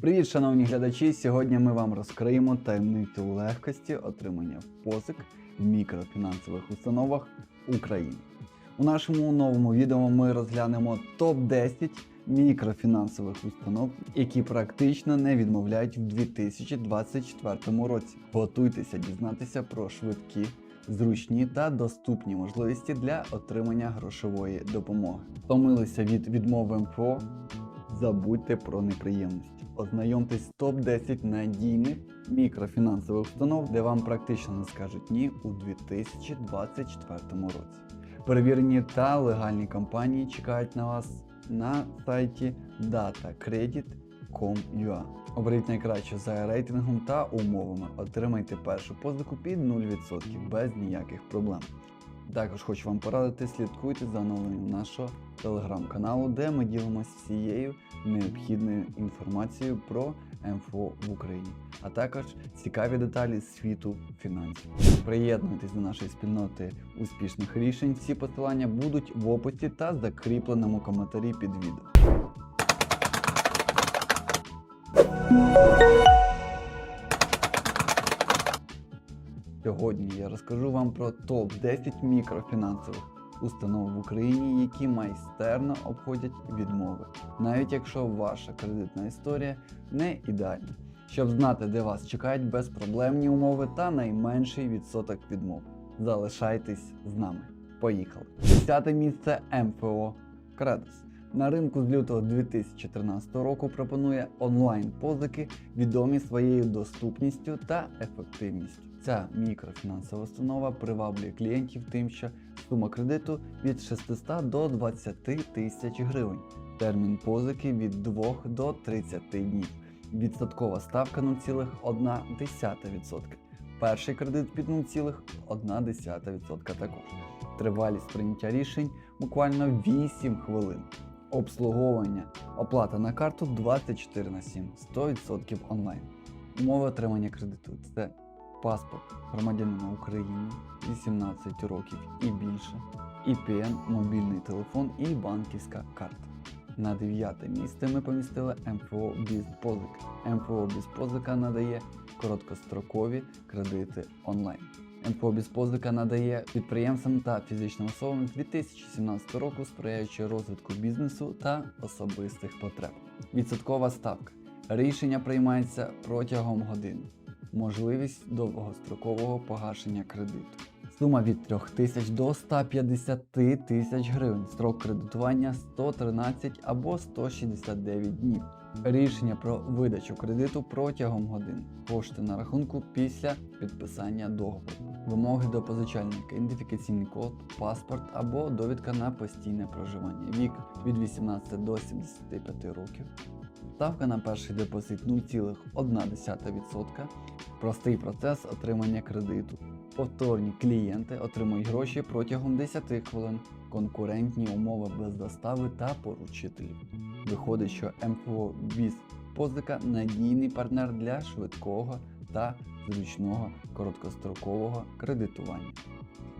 Привіт, шановні глядачі! Сьогодні ми вам розкриємо таємницю легкості отримання позик в мікрофінансових установах України. У нашому новому відео ми розглянемо топ-10 мікрофінансових установ, які практично не відмовляють в 2024 році. Готуйтеся дізнатися про швидкі, зручні та доступні можливості для отримання грошової допомоги. Втомилися від відмови МФО? Забудьте про неприємності. Ознайомтесь з топ-10 надійних мікрофінансових установ, де вам практично не скажуть ні у 2024 році. Перевірені та легальні компанії чекають на вас на сайті datacredit.com.ua. Оберіть найкраще за рейтингом та умовами. Отримайте першу позику під 0% без ніяких проблем. Також хочу вам порадити, слідкуйте за оновленням нашого телеграм-каналу, де ми ділимося всією необхідною інформацією про МФО в Україні, а також цікаві деталі світу фінансів. Приєднуйтесь до нашої спільноти успішних рішень. Всі посилання будуть в описі та закріпленому коментарі під відео. Сьогодні я розкажу вам про топ-10 мікрофінансових установ в Україні, які майстерно обходять відмови, навіть якщо ваша кредитна історія не ідеальна. Щоб знати, де вас чекають безпроблемні умови та найменший відсоток відмов. Залишайтесь з нами. Поїхали! Десяте місце МФО Кредис. На ринку з лютого 2013 року пропонує онлайн-позики, відомі своєю доступністю та ефективністю. Ця мікрофінансова установа приваблює клієнтів тим, що сума кредиту від 600 до 20 тисяч гривень, термін позики від 2 до 30 днів, відсоткова ставка 0,1%, перший кредит під 0,1% також. Тривалість прийняття рішень буквально 8 хвилин. Обслуговування, оплата на карту 24 на 7, 100% онлайн. Умови отримання кредиту це паспорт громадянина України 18 років і більше, ІПН, мобільний телефон і банківська карта. На дев'яте місце ми помістили МФО Бізпозик. МФО Бізпозика надає короткострокові кредити онлайн. МФО Бізпозика надає підприємцям та фізичним особам 2017 року, сприяючи розвитку бізнесу та особистих потреб. Відсоткова ставка. Рішення приймається протягом години. Можливість довгострокового погашення кредиту. Сума від 3 тисяч до 150 тисяч гривень. Строк кредитування 113 або 169 днів. Рішення про видачу кредиту протягом годин. Кошти на рахунку після підписання договору. Вимоги до позичальника, ідентифікаційний код, паспорт або довідка на постійне проживання. Вік від 18 до 75 років. Ставка на перший депозит 0,1%. Простий процес отримання кредиту. Повторні клієнти отримують гроші протягом 10 хвилин, конкурентні умови без застави та поручителів. Виходить, що МФО Віз позика надійний партнер для швидкого та зручного короткострокового кредитування.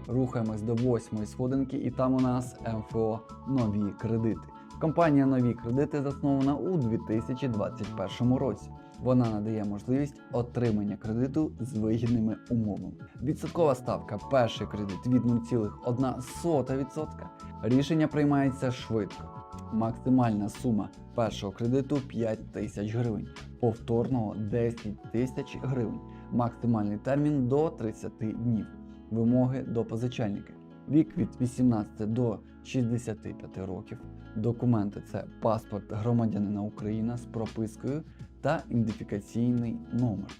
Рухаємось до восьмої сходинки, і там у нас МФО Нові кредити. Компанія Нові кредити заснована у 2021 році. Вона надає можливість отримання кредиту з вигідними умовами. Відсоткова ставка перший кредит від 0,1%. Рішення приймається швидко. Максимальна сума першого кредиту 5 тисяч гривень, повторного 10 тисяч гривень, максимальний термін до 30 днів. Вимоги до позичальника. Вік від 18 до 65 років. Документи це паспорт громадянина України з пропискою та ідентифікаційний номер.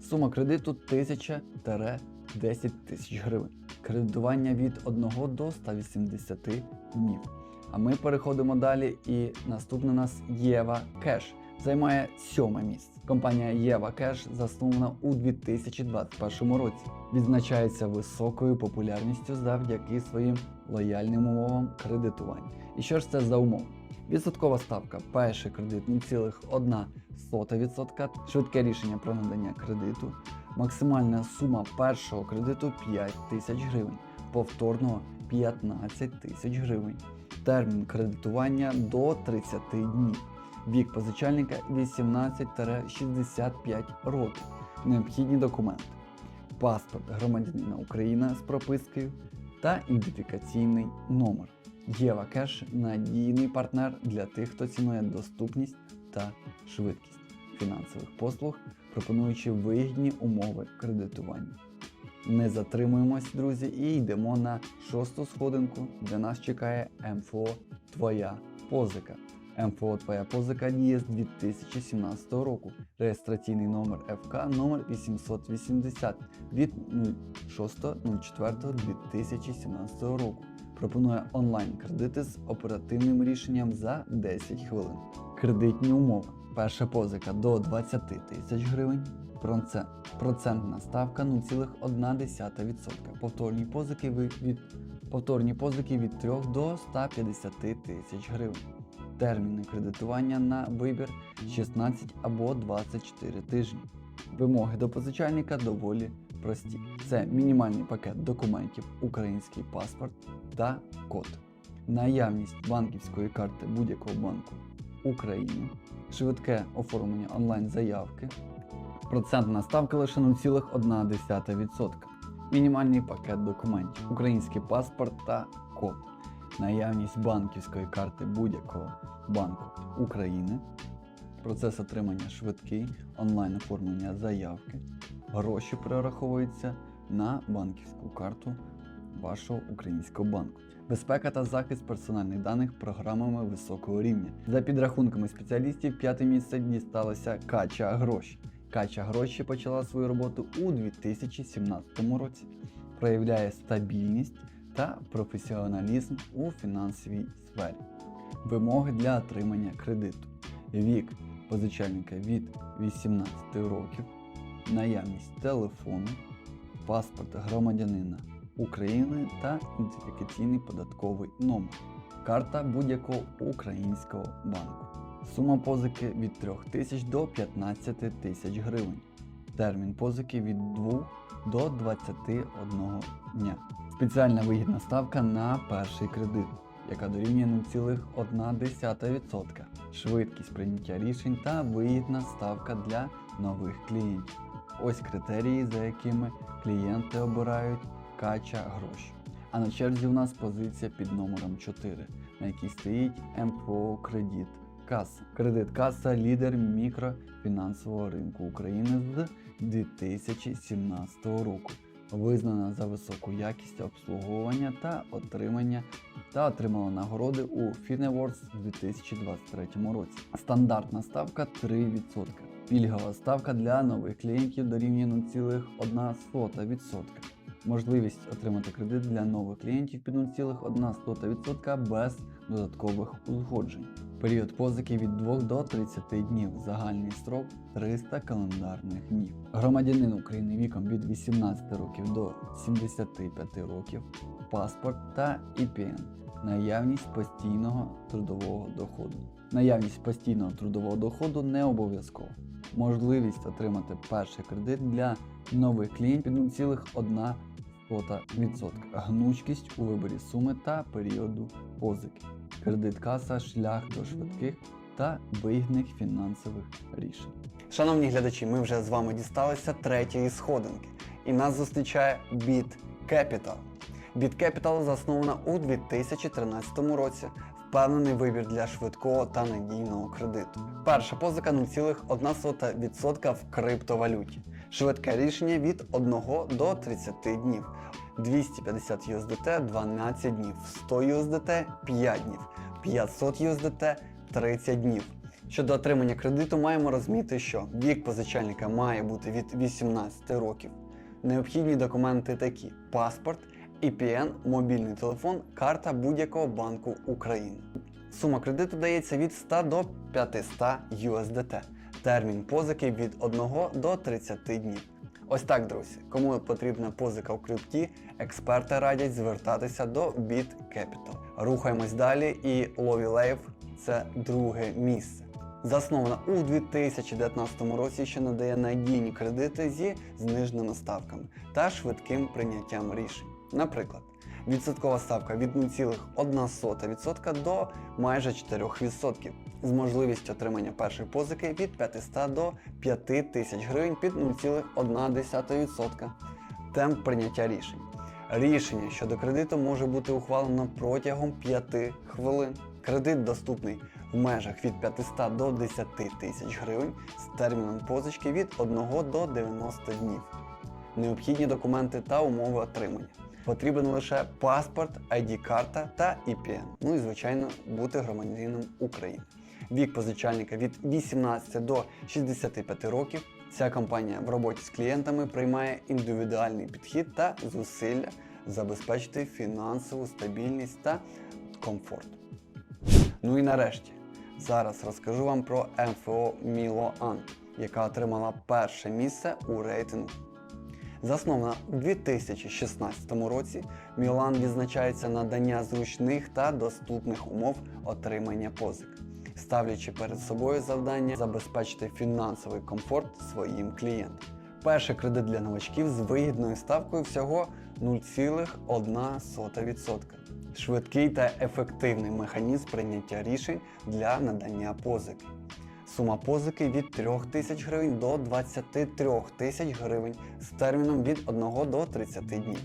Сума кредиту 1000-10 тисяч гривень. Кредитування від 1 до 180 днів. А ми переходимо далі, і наступна у нас Єва Кеш займає сьоме місце. Компанія Єва Кеш заснована у 2021 році. Відзначається високою популярністю завдяки своїм лояльним умовам кредитування. І що ж це за умови? Відсоткова ставка. Перший кредит 0,1%, швидке рішення про надання кредиту, максимальна сума першого кредиту 5 тисяч гривень, повторного 15 тисяч гривень. Термін кредитування до 30 днів. Вік позичальника 18-65 років. Необхідні документи. Паспорт громадянина України з пропискою та ідентифікаційний номер. Єва Кеш надійний партнер для тих, хто цінує доступність та швидкість фінансових послуг, пропонуючи вигідні умови кредитування. Не затримуємось, друзі, і йдемо на шосту сходинку, де нас чекає МФО Твоя позика. МФО Твоя позика діє з 2017 року. Реєстраційний номер ФК номер 880 від 06.04.2017 року. Пропонує онлайн-кредити з оперативним рішенням за 10 хвилин. Кредитні умови. Перша позика до 20 тисяч гривень. Проце- Процентна ставка 0,1%. Повторні позики від повторні позики від 3 до 150 тисяч гривень. Терміни кредитування на вибір 16 або 24 тижні. Вимоги до позичальника доволі прості. Це мінімальний пакет документів, український паспорт та код. Наявність банківської карти будь-якого банку України, швидке оформлення онлайн-заявки, процентна ставка лише 0,1%. Мінімальний пакет документів, український паспорт та код, наявність банківської карти будь-якого банку України, процес отримання швидкий, онлайн оформлення заявки, гроші перераховуються на банківську карту вашого українського банку. Безпека та захист персональних даних програмами високого рівня. За підрахунками спеціалістів, п'яте місце дісталося Кача Гроші. Кача Гроші почала свою роботу у 2017 році. Проявляє стабільність та професіоналізм у фінансовій сфері. Вимоги для отримання кредиту. Вік позичальника від 18 років, наявність телефону, паспорт громадянина України та ідентифікаційний податковий номер, карта будь-якого українського банку. Сума позики від 3 тисяч до 15 тисяч гривень. Термін позики від 2 до 21 дня. Спеціальна вигідна ставка на перший кредит, яка дорівнює 0,1%. Швидкість прийняття рішень та вигідна ставка для нових клієнтів. Ось критерії, за якими клієнти обирають кача гроші. А на черзі у нас позиція під номером 4, на якій стоїть МПО Кредит Каса. Кредит Каса лідер мікрофінансового ринку України з 2017 року. Визнана за високу якість обслуговування та отримання та отримала нагороди у FinAwards у 2023 році. Стандартна ставка 3%. Пільгова ставка для нових клієнтів дорівнює 0,1%. Можливість отримати кредит для нових клієнтів під 0,1% без додаткових узгоджень. Період позики від 2 до 30 днів. Загальний строк 300 календарних днів. Громадянин України віком від 18 років до 75 років. Паспорт та ІПН. Наявність постійного трудового доходу. Наявність постійного трудового доходу не обов'язково. Можливість отримати перший кредит для нових клієнтів під 0,1%. Гнучкість у виборі суми та періоду позики. Кредит каса шлях до швидких та вигідних фінансових рішень. Шановні глядачі, ми вже з вами дісталися третьої сходинки. І нас зустрічає Bit Capital. Bit Capital заснована у 2013 році. Впевнений вибір для швидкого та надійного кредиту. Перша позика 0,1% в криптовалюті. Швидке рішення від 1 до 30 днів. 250 USDT 12 днів, 100 USDT 5 днів, 500 USDT 30 днів. Щодо отримання кредиту, маємо розуміти, що вік позичальника має бути від 18 років. Необхідні документи такі: паспорт, EPN, мобільний телефон, карта будь-якого банку України. Сума кредиту дається від 100 до 500 USDT. Термін позики від 1 до 30 днів. Ось так, друзі. Кому потрібна позика в крипті, експерти радять звертатися до Bit Capital. Рухаємось далі і Lowly Life – це друге місце. Заснована у 2019 році, що надає надійні кредити зі зниженими ставками та швидким прийняттям рішень. Наприклад, Відсоткова ставка від 0,1% до майже 4% з можливістю отримання першої позики від 500 до 5000 гривень під 0,1%. Темп прийняття рішень. Рішення щодо кредиту може бути ухвалено протягом 5 хвилин. Кредит доступний в межах від 500 до 10 тисяч гривень з терміном позички від 1 до 90 днів. Необхідні документи та умови отримання. Потрібен лише паспорт, ID-карта та EPN. Ну і звичайно бути громадянином України. Вік позичальника від 18 до 65 років. Ця компанія в роботі з клієнтами приймає індивідуальний підхід та зусилля забезпечити фінансову стабільність та комфорт. Ну і нарешті, зараз розкажу вам про МФО Мілоан, яка отримала перше місце у рейтингу. Заснована у 2016 році, Мілан відзначається надання зручних та доступних умов отримання позик, ставлячи перед собою завдання забезпечити фінансовий комфорт своїм клієнтам. Перший кредит для новачків з вигідною ставкою всього 0,1%. Швидкий та ефективний механізм прийняття рішень для надання позики. Сума позики від 3 тисяч гривень до 23 тисяч гривень з терміном від 1 до 30 днів,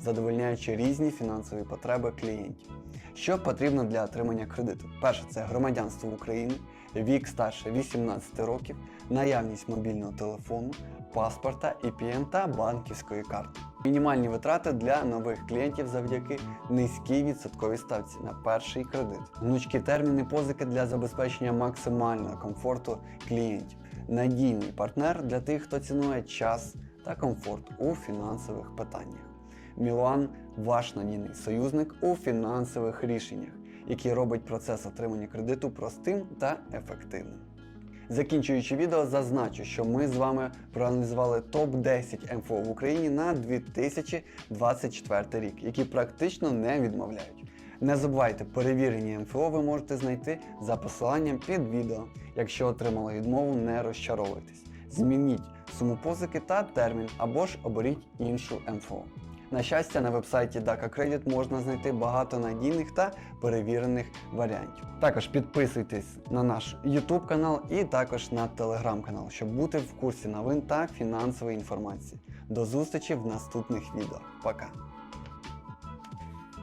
задовольняючи різні фінансові потреби клієнтів. Що потрібно для отримання кредиту? Перше це громадянство України, вік старше 18 років, наявність мобільного телефону, паспорта, EPN та банківської карти. Мінімальні витрати для нових клієнтів завдяки низькій відсотковій ставці на перший кредит. Гнучкі терміни позики для забезпечення максимального комфорту клієнтів. Надійний партнер для тих, хто цінує час та комфорт у фінансових питаннях. Мілуан ваш надійний союзник у фінансових рішеннях, який робить процес отримання кредиту простим та ефективним. Закінчуючи відео, зазначу, що ми з вами проаналізували топ-10 МФО в Україні на 2024 рік, які практично не відмовляють. Не забувайте, перевірені МФО ви можете знайти за посиланням під відео. Якщо отримали відмову, не розчаровуйтесь. Змініть суму позики та термін або ж оберіть іншу МФО. На щастя, на вебсайті DACA Credit можна знайти багато надійних та перевірених варіантів. Також підписуйтесь на наш YouTube канал і також на Telegram канал, щоб бути в курсі новин та фінансової інформації. До зустрічі в наступних відео. Пока!